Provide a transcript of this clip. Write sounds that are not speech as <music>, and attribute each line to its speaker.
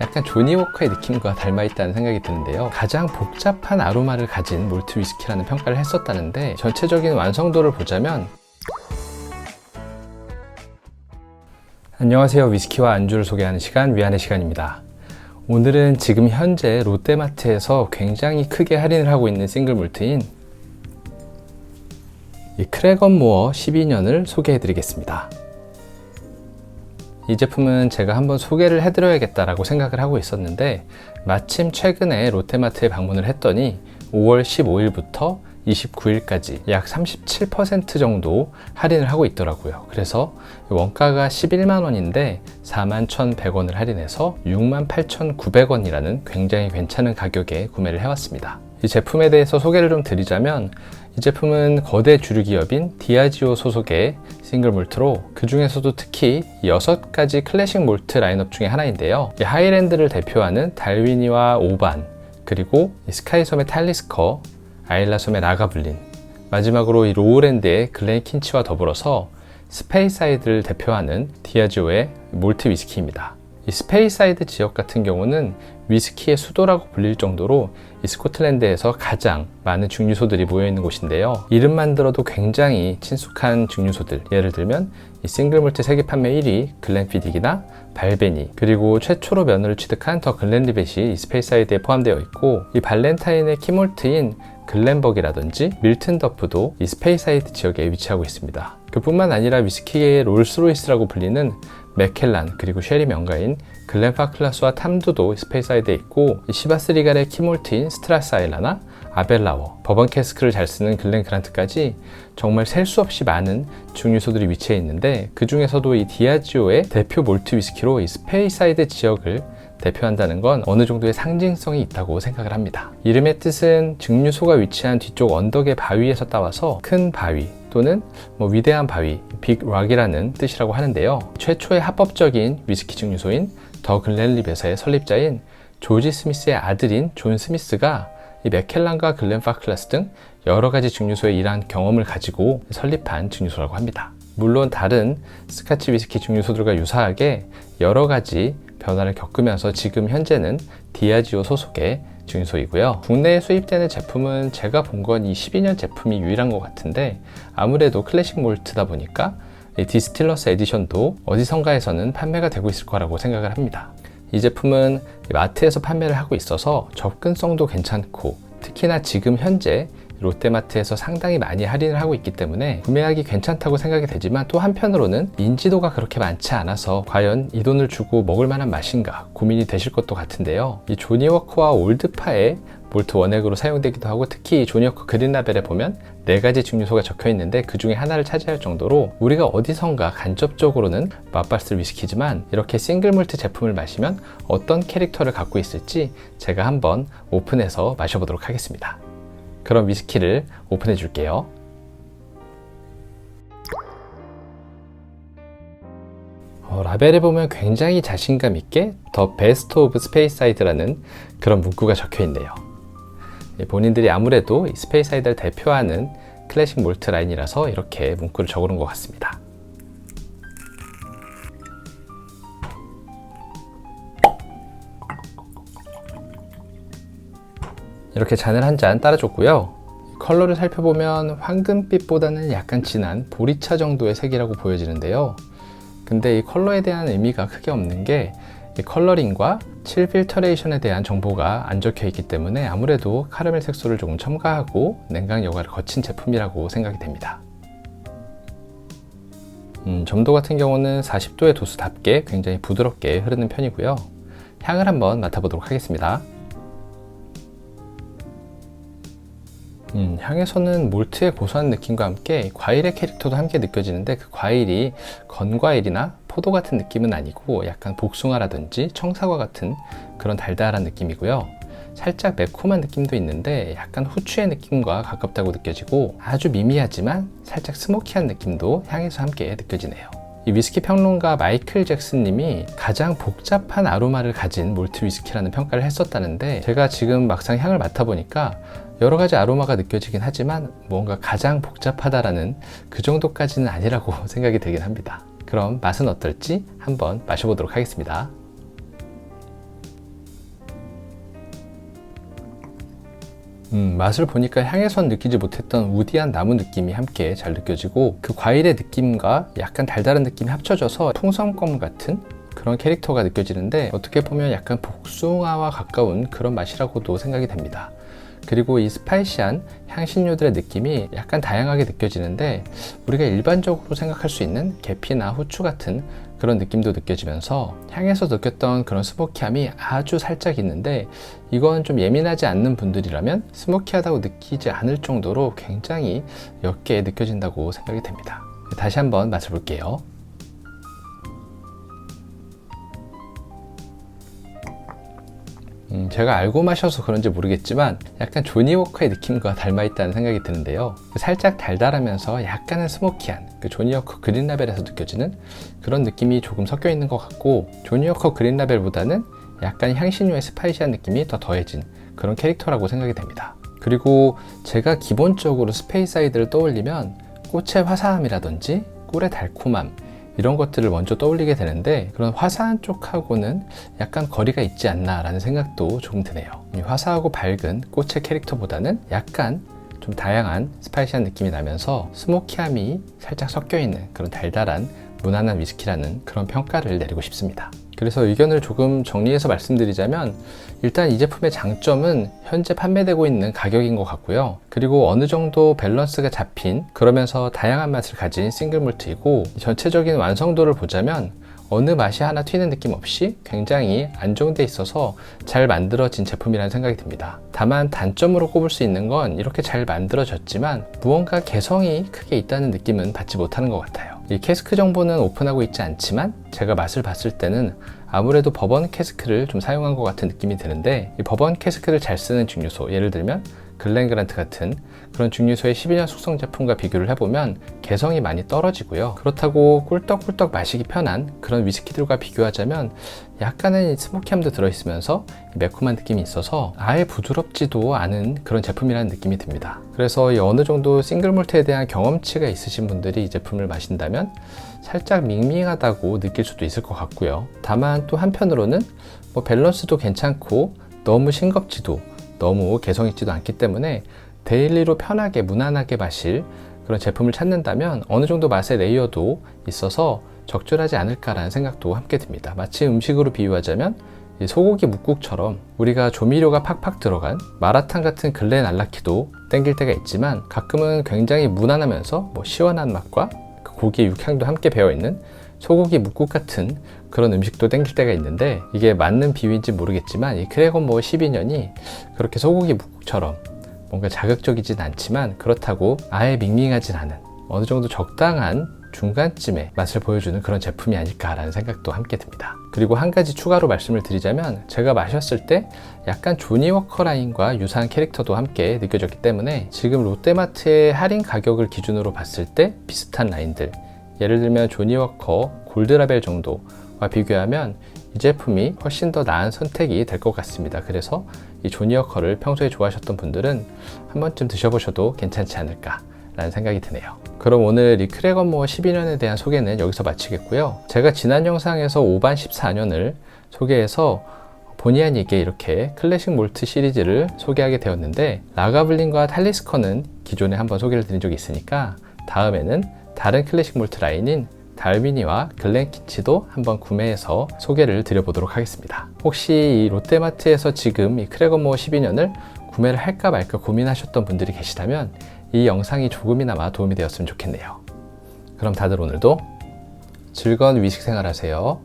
Speaker 1: 약간 조니 워커의 느낌과 닮아있다는 생각이 드는데요. 가장 복잡한 아로마를 가진 몰트 위스키라는 평가를 했었다는데 전체적인 완성도를 보자면 안녕하세요. 위스키와 안주를 소개하는 시간 위안의 시간입니다. 오늘은 지금 현재 롯데마트에서 굉장히 크게 할인을 하고 있는 싱글 몰트인 이 크레건 모어 12년을 소개해 드리겠습니다. 이 제품은 제가 한번 소개를 해드려야겠다라고 생각을 하고 있었는데 마침 최근에 롯데마트에 방문을 했더니 5월 15일부터 29일까지 약 37% 정도 할인을 하고 있더라고요. 그래서 원가가 11만 원인데 4만 1,100원을 할인해서 6만 8,900원이라는 굉장히 괜찮은 가격에 구매를 해왔습니다. 이 제품에 대해서 소개를 좀 드리자면 이 제품은 거대 주류 기업인 디아지오 소속의 싱글 몰트로 그 중에서도 특히 6가지 클래식 몰트 라인업 중에 하나인데요. 이 하이랜드를 대표하는 달위니와 오반, 그리고 스카이섬의 탈리스커, 아일라섬의 라가블린, 마지막으로 이 로우랜드의 글렌킨치와 더불어서 스페이사이드를 대표하는 디아지오의 몰트 위스키입니다. 이 스페이사이드 지역 같은 경우는 위스키의 수도라고 불릴 정도로 이 스코틀랜드에서 가장 많은 증류소들이 모여 있는 곳인데요. 이름만 들어도 굉장히 친숙한 증류소들. 예를 들면 이 싱글몰트 세계 판매 1위 글렌피딕이나 발베니 그리고 최초로 면허를 취득한 더 글렌리벳이 이 스페이사이드에 포함되어 있고 이 발렌타인의 키몰트인 글렌버기라든지 밀튼더프도 이 스페이사이드 지역에 위치하고 있습니다. 그뿐만 아니라 위스키의 롤스로이스라고 불리는 맥켈란 그리고 쉐리 명가인 글렌파클라스와 탐두도 스페이사이드에 있고 시바스 리갈의 키몰트인 스트라사일라나 아벨라워, 버번 캐스크를 잘 쓰는 글렌 그란트까지 정말 셀 수 없이 많은 증류소들이 위치해 있는데 그 중에서도 이 디아지오의 대표 몰트 위스키로 이 스페이사이드 지역을 대표한다는 건 어느 정도의 상징성이 있다고 생각을 합니다. 이름의 뜻은 증류소가 위치한 뒤쪽 언덕의 바위에서 따와서 큰 바위 또는 뭐 위대한 바위, 빅 락이라는 뜻이라고 하는데요. 최초의 합법적인 위스키 증류소인 더 글렌립에서의 설립자인 조지 스미스의 아들인 존 스미스가 이 맥켈란과 글렌 파클라스 등 여러 가지 증류소에 일한 경험을 가지고 설립한 증류소라고 합니다. 물론 다른 스카치 위스키 증류소들과 유사하게 여러 가지 변화를 겪으면서 지금 현재는 디아지오 소속의 증류소이고요. 국내에 수입되는 제품은 제가 본 건 이 12년 제품이 유일한 것 같은데 아무래도 클래식 몰트다 보니까 디스틸러스 에디션도 어디선가에서는 판매가 되고 있을 거라고 생각을 합니다. 이 제품은 마트에서 판매를 하고 있어서 접근성도 괜찮고 특히나 지금 현재 롯데마트에서 상당히 많이 할인을 하고 있기 때문에 구매하기 괜찮다고 생각이 되지만 또 한편으로는 인지도가 그렇게 많지 않아서 과연 이 돈을 주고 먹을 만한 맛인가 고민이 되실 것도 같은데요. 이 조니워크와 올드파의 몰트 원액으로 사용되기도 하고 특히 조니워크 그린라벨에 보면 네 가지 증류소가 적혀 있는데 그 중에 하나를 차지할 정도로 우리가 어디선가 간접적으로는 맛봤을 위스키지만 이렇게 싱글 몰트 제품을 마시면 어떤 캐릭터를 갖고 있을지 제가 한번 오픈해서 마셔보도록 하겠습니다. 그럼 위스키를 오픈해 줄게요. 어, 라벨에 보면 굉장히 자신감 있게 더 베스트 오브 스페이사이드라는 그런 문구가 적혀 있네요. 예, 본인들이 아무래도 스페이사이드를 대표하는 클래식 몰트 라인이라서 이렇게 문구를 적어놓은 것 같습니다. 이렇게 잔을 한 잔 따라줬고요. 컬러를 살펴보면 황금빛보다는 약간 진한 보리차 정도의 색이라고 보여지는데요. 근데 이 컬러에 대한 의미가 크게 없는 게 컬러링과 칠 필터레이션에 대한 정보가 안 적혀 있기 때문에 아무래도 카라멜 색소를 조금 첨가하고 냉각 여과를 거친 제품이라고 생각이 됩니다. 음, 점도 같은 경우는 40도의 도수답게 굉장히 부드럽게 흐르는 편이고요. 향을 한번 맡아보도록 하겠습니다. 음, 향에서는 몰트의 고소한 느낌과 함께 과일의 캐릭터도 함께 느껴지는데 그 과일이 건과일이나 포도 같은 느낌은 아니고 약간 복숭아라든지 청사과 같은 그런 달달한 느낌이고요. 살짝 매콤한 느낌도 있는데 약간 후추의 느낌과 가깝다고 느껴지고 아주 미미하지만 살짝 스모키한 느낌도 향에서 함께 느껴지네요. 이 위스키 평론가 마이클 잭슨 님이 가장 복잡한 아로마를 가진 몰트 위스키라는 평가를 했었다는데 제가 지금 막상 향을 맡아보니까 여러 가지 아로마가 느껴지긴 하지만 뭔가 가장 복잡하다라는 그 정도까지는 아니라고 <laughs> 생각이 되긴 합니다. 그럼 맛은 어떨지 한번 마셔보도록 하겠습니다. 음, 맛을 보니까 향에선 느끼지 못했던 우디한 나무 느낌이 함께 잘 느껴지고 그 과일의 느낌과 약간 달달한 느낌이 합쳐져서 풍성검 같은 그런 캐릭터가 느껴지는데 어떻게 보면 약간 복숭아와 가까운 그런 맛이라고도 생각이 됩니다. 그리고 이 스파이시한 향신료들의 느낌이 약간 다양하게 느껴지는데 우리가 일반적으로 생각할 수 있는 계피나 후추 같은 그런 느낌도 느껴지면서 향에서 느꼈던 그런 스모키함이 아주 살짝 있는데 이건 좀 예민하지 않는 분들이라면 스모키하다고 느끼지 않을 정도로 굉장히 옅게 느껴진다고 생각이 됩니다. 다시 한번 맛을 볼게요. 음, 제가 알고 마셔서 그런지 모르겠지만 약간 조니 워커의 느낌과 닮아 있다는 생각이 드는데요. 살짝 달달하면서 약간은 스모키한 그 조니 워커 그린 라벨에서 느껴지는 그런 느낌이 조금 섞여 있는 것 같고 조니 워커 그린 라벨보다는 약간 향신료의 스파이시한 느낌이 더 더해진 그런 캐릭터라고 생각이 됩니다. 그리고 제가 기본적으로 스페이사이드를 떠올리면 꽃의 화사함이라든지 꿀의 달콤함 이런 것들을 먼저 떠올리게 되는데 그런 화사한 쪽하고는 약간 거리가 있지 않나라는 생각도 조금 드네요. 화사하고 밝은 꽃의 캐릭터보다는 약간 좀 다양한 스파이시한 느낌이 나면서 스모키함이 살짝 섞여 있는 그런 달달한 무난한 위스키라는 그런 평가를 내리고 싶습니다. 그래서 의견을 조금 정리해서 말씀드리자면 일단 이 제품의 장점은 현재 판매되고 있는 가격인 것 같고요. 그리고 어느 정도 밸런스가 잡힌 그러면서 다양한 맛을 가진 싱글 몰트이고 전체적인 완성도를 보자면 어느 맛이 하나 튀는 느낌 없이 굉장히 안정돼 있어서 잘 만들어진 제품이라는 생각이 듭니다. 다만 단점으로 꼽을 수 있는 건 이렇게 잘 만들어졌지만 무언가 개성이 크게 있다는 느낌은 받지 못하는 것 같아요. 이 캐스크 정보는 오픈하고 있지 않지만 제가 맛을 봤을 때는 아무래도 버번 캐스크를 좀 사용한 것 같은 느낌이 드는데 이 버번 캐스크를 잘 쓰는 증류소 예를 들면 글렌그란트 같은 그런 증류소의 12년 숙성 제품과 비교를 해보면 개성이 많이 떨어지고요. 그렇다고 꿀떡꿀떡 마시기 편한 그런 위스키들과 비교하자면 약간의 스모키함도 들어있으면서 매콤한 느낌이 있어서 아예 부드럽지도 않은 그런 제품이라는 느낌이 듭니다. 그래서 어느 정도 싱글 몰트에 대한 경험치가 있으신 분들이 이 제품을 마신다면 살짝 밍밍하다고 느낄 수도 있을 것 같고요. 다만 또 한편으로는 뭐 밸런스도 괜찮고 너무 싱겁지도 너무 개성 있지도 않기 때문에 데일리로 편하게 무난하게 마실 그런 제품을 찾는다면 어느 정도 맛의 레이어도 있어서 적절하지 않을까라는 생각도 함께 듭니다. 마치 음식으로 비유하자면 소고기 묵국처럼 우리가 조미료가 팍팍 들어간 마라탕 같은 글렌 알라키도 땡길 때가 있지만 가끔은 굉장히 무난하면서 뭐 시원한 맛과 그 고기의 육향도 함께 배어있는 소고기 묵국 같은 그런 음식도 땡길 때가 있는데 이게 맞는 비유인지 모르겠지만 이 크레건모 12년이 그렇게 소고기 묵국처럼 뭔가 자극적이진 않지만 그렇다고 아예 밍밍하진 않은 어느 정도 적당한 중간쯤의 맛을 보여주는 그런 제품이 아닐까라는 생각도 함께 듭니다. 그리고 한 가지 추가로 말씀을 드리자면 제가 마셨을 때 약간 조니워커 라인과 유사한 캐릭터도 함께 느껴졌기 때문에 지금 롯데마트의 할인 가격을 기준으로 봤을 때 비슷한 라인들 예를 들면 조니워커 골드라벨 정도와 비교하면 이 제품이 훨씬 더 나은 선택이 될 것 같습니다. 그래서 이 조니워커를 평소에 좋아하셨던 분들은 한 번쯤 드셔보셔도 괜찮지 않을까 라는 생각이 드네요. 그럼 오늘 리크레건모어 12년에 대한 소개는 여기서 마치겠고요. 제가 지난 영상에서 5반 14년을 소개해서 본의 아니게 이렇게 클래식 몰트 시리즈를 소개하게 되었는데 라가블린과 탈리스커는 기존에 한번 소개를 드린 적이 있으니까 다음에는 다른 클래식 몰트 라인인 달미니와 글렌키치도 한번 구매해서 소개를 드려보도록 하겠습니다. 혹시 이 롯데마트에서 지금 이 크레건모어 12년을 구매를 할까 말까 고민하셨던 분들이 계시다면 이 영상이 조금이나마 도움이 되었으면 좋겠네요. 그럼 다들 오늘도 즐거운 위식 생활 하세요.